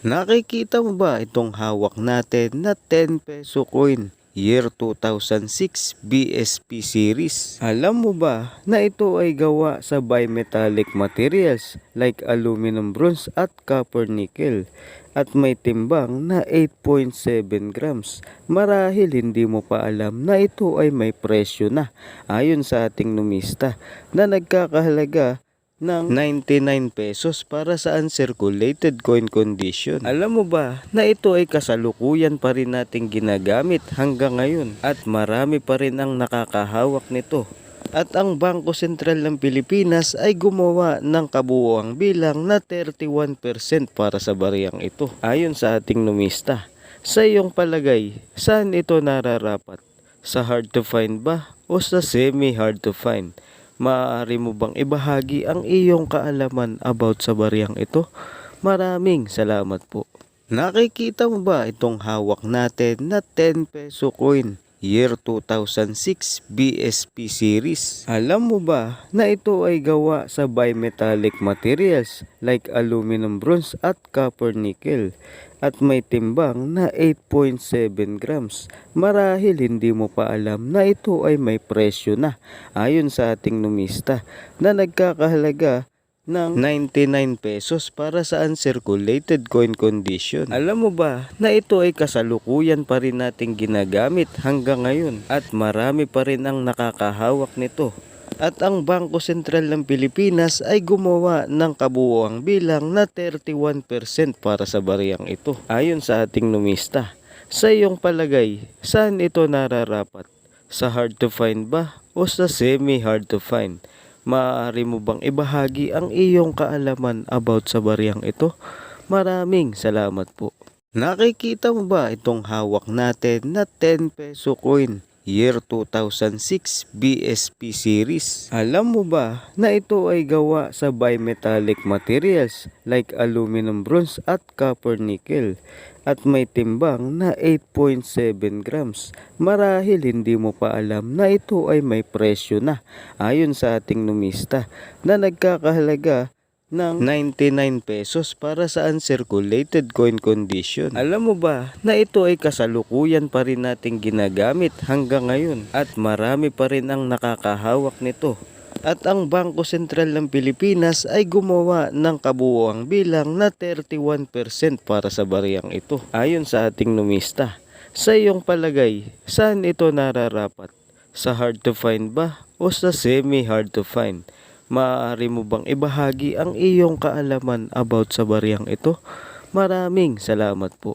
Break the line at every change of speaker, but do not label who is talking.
Nakikita mo ba itong hawak natin na 10 peso coin? Year 2006 BSP series. Alam mo ba na ito ay gawa sa bimetallic materials like aluminum bronze at copper nickel at may timbang na 8.7 grams. Marahil hindi mo pa alam na ito ay may presyo na ayon sa ating numista na nagkakahalaga ng 99 pesos para sa uncirculated coin condition. Alam mo ba na ito ay kasalukuyan pa rin nating ginagamit hanggang ngayon at marami pa rin ang nakakahawak nito. At ang Bangko Sentral ng Pilipinas ay gumawa ng kabuoang bilang na 31% para sa bariyang ito. Ayon sa ating numista, sa iyong palagay, saan ito nararapat? Sa hard to find ba o sa semi hard to find? Maaari mo bang ibahagi ang iyong kaalaman about sa bariyang ito? Maraming salamat po. Nakikita mo ba itong hawak natin na 10 peso coin? Year 2006 BSP series. Alam mo ba na ito ay gawa sa bimetallic materials like aluminum bronze at copper nickel at may timbang na 8.7 grams. Marahil hindi mo pa alam na ito ay may presyo na ayon sa ating numista na nagkakahalaga ng 99 pesos para sa uncirculated coin condition. Alam mo ba na ito ay kasalukuyan pa rin nating ginagamit hanggang ngayon at marami pa rin ang nakakahawak nito. At ang Bangko Sentral ng Pilipinas ay gumawa ng kabuoang bilang na 31% para sa bariyang ito. Ayon sa ating numista, sa iyong palagay, saan ito nararapat? Sa hard to find ba o sa semi hard to find? Maaari mo bang ibahagi ang iyong kaalaman about sa bariyang ito? Maraming salamat po. Nakikita mo ba itong hawak natin na 10 peso coin? Year 2006 BSP series. Alam mo ba na ito ay gawa sa bimetallic materials like aluminum bronze at copper nickel at may timbang na 8.7 grams. Marahil hindi mo pa alam na ito ay may presyo na ayon sa ating numista na nagkakahalaga ng 99 pesos para sa uncirculated coin condition. Alam mo ba na ito ay kasalukuyan pa rin nating ginagamit hanggang ngayon at marami pa rin ang nakakahawak nito. At ang Bangko Sentral ng Pilipinas ay gumawa ng kabuoang bilang na 31% para sa bariyang ito. Ayon sa ating numista, sa iyong palagay, saan ito nararapat? Sa hard to find ba o sa semi hard to find? Maaari mo bang ibahagi ang iyong kaalaman about sa bariyang ito? Maraming salamat po.